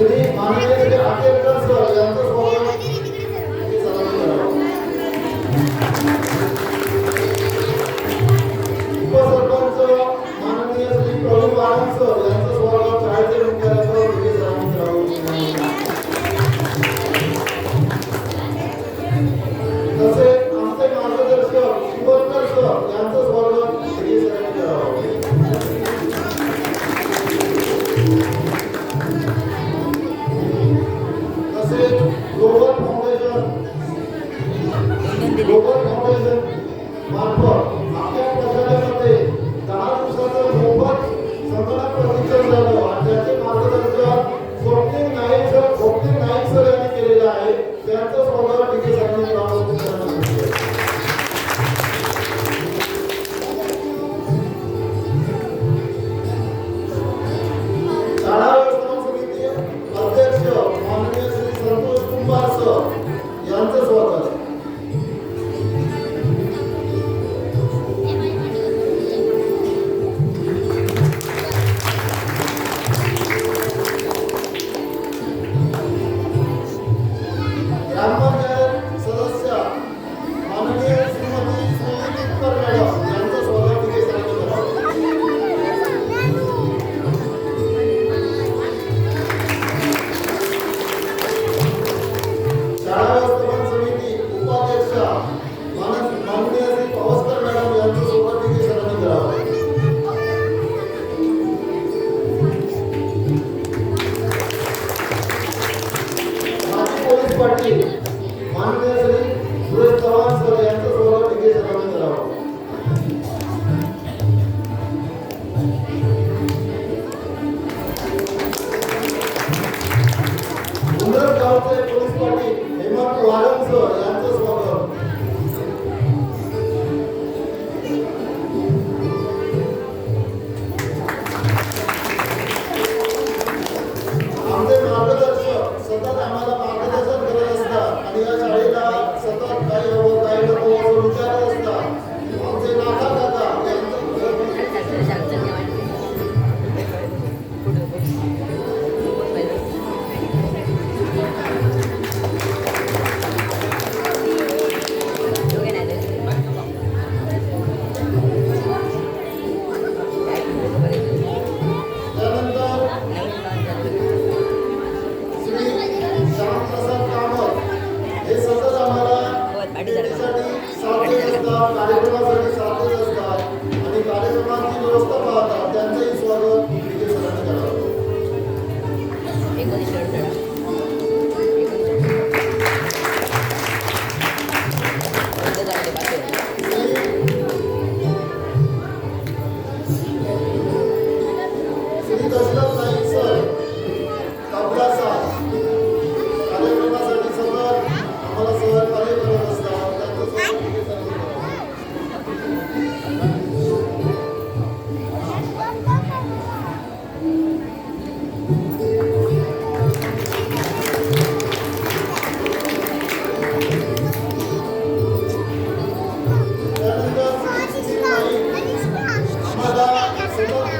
ఇది మన మీద అర్థం తెలుసుకోవాలి மாநிலங்களில் உயர்த்தலாம் Thank you.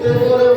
এরপরে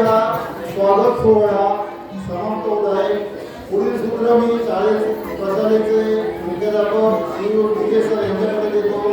सोहळा स्वागत सोहळा समाप्त होत आहे. पुढील सूत्र मी शाळेत प्रसारेचे मुख्याध्यापक श्री विजय सर यांच्याकडे देतो.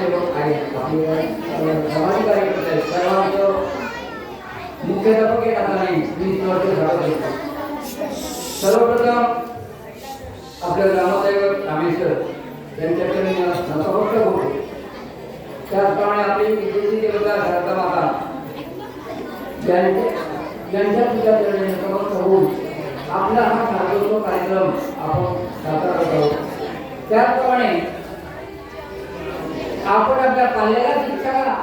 सर्व सर्वांचं मुख्याध्यापक आता नाही वीस वर्ष झालं सर्वप्रथम आपल्या ग्रामदैवत रामेश्वर यांच्याकडे नतभक्त होतो. त्याचप्रमाणे आपली विदेशी देवता शारदा माता यांचे- यांच्या पूजा करणे होऊन आपला हा कार्यक्रम आपण साजरा करत आहोत. त्याचप्रमाणे आपण आपल्या पाल्याला शिक्षा करा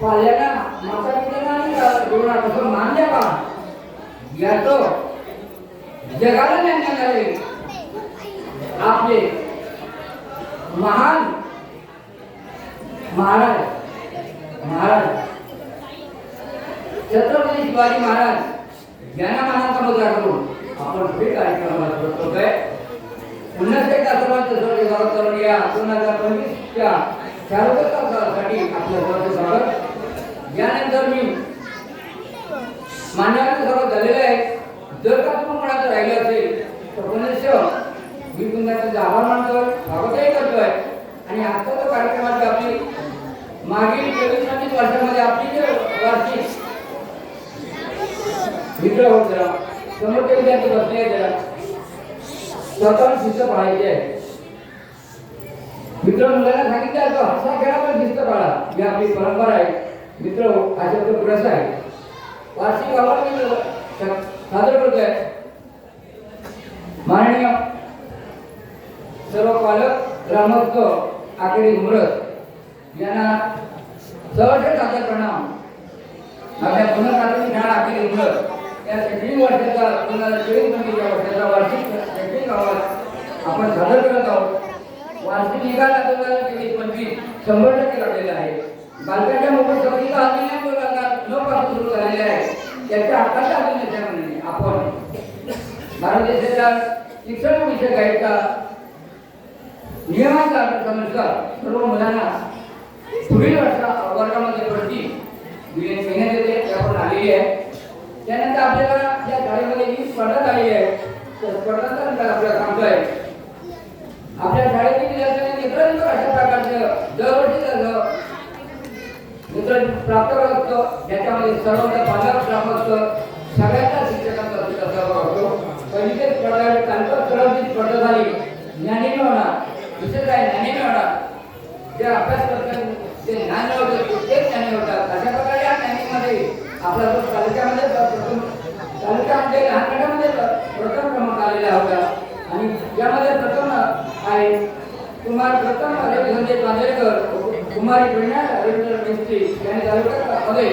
पाल्याला माता पित्याला आणि गुरुला कसं मान द्यावा याचं जगाला ज्ञान देणारे आपले महान महाराज महाराज छत्रपती शिवाजी महाराज यांना मानाचा मुद्रा करून आपण हे कार्यक्रमात करतोय उन्नत आश्रमाचं सर्व जबाबदार या दोन हजार पंचवीसच्या शारदोत्सवासाठी आपलं सर्व स्वागत. यानंतर मी मान्यवरांचं सर्व झालेलं आहे. जर का तुम्ही कोणाचं राहिलं असेल तर पुनश्च मी तुमचा आभार मानतोय स्वागतही करतोय आणि आजचा जो कार्यक्रमाची आपली मागील चोवीस पंचवीस वर्षामध्ये आपली जे वार्षिक मित्र होत जरा समोरचे विद्यार्थी बसले जरा. स्वतः शिस्त पाळायची आहे. मित्र मुलांना सांगितलं असतो हसा खेळा पण शिस्त पाळा ही आपली परंपरा आहे. मित्र हा शब्द पुरेसा आहे. वार्षिक अहवाल मी सादर करतोय. माननीय सर्व पालक ग्रामस्थ आखेडी मुरत यांना सहर्ष सादर प्रणाम. आपल्या पुनर्प्राथमिक शाळा आखेडी मुरत या शैक्षणिक वर्षाचा दोन हजार चोवीस पंचवीस या वर्षाचा वार्षिक शैक्षणिक आवाज आपण सादर करत आहोत. वार्षिक निकाल दोन हजार चोवीस पंचवीस शंभर टक्के लागलेला आहे. बालकाच्या मोफत सक्तीचा अभियान दोन हजार नऊ पासून सुरू झालेले आहे त्याच्या आताच्या अभियानामध्ये आपण. भारत देशाच्या शिक्षण विषय गाईडचा नियमाचा अर्थानुसार सर्व मुलांना पुढील वर्षा वर्गामध्ये भरती दिले- देण्यात येते आपण आलेली आहे. त्यानंतर आपल्याला या शाळेमध्ये जी स्पर्धा झाली आहे त्या स्पर्धांचा नंतर आपल्याला सांगतोय. आपल्या शाळेत किती विद्यार्थ्यांनी नेत्रंत अशा प्रकारचं? दरवर्षी झालं. मित्र प्राप्त करत असतो ज्याच्यामध्ये सर्व पालक ग्रामस्थ सगळ्यांना शिक्षकांचा सुद्धा सहभाग होतो. पहिलीचे स्पर्धा तालुका स्तरावरची स्पर्धा झाली. ज्ञानी होणार दुसरं काय? ज्ञानी होणार जे अभ्यास करतात ते ज्ञान मिळवतात ते ज्ञानी होतात. अशा प्रकारे या ज्ञानीमध्ये आपला जो तालुक्यामध्ये प्रथम तालुक्यामध्ये लहान गटामध्ये प्रथम क्रमांक आलेला होता. आणि यामध्ये प्रथम ఆయన కుమార్ ప్రతం అదే విధంగా పనిచేయగలరు కుమార్ ఇప్పుడు అదే విధంగా మిస్త్రీ దాని తర్వాత అదే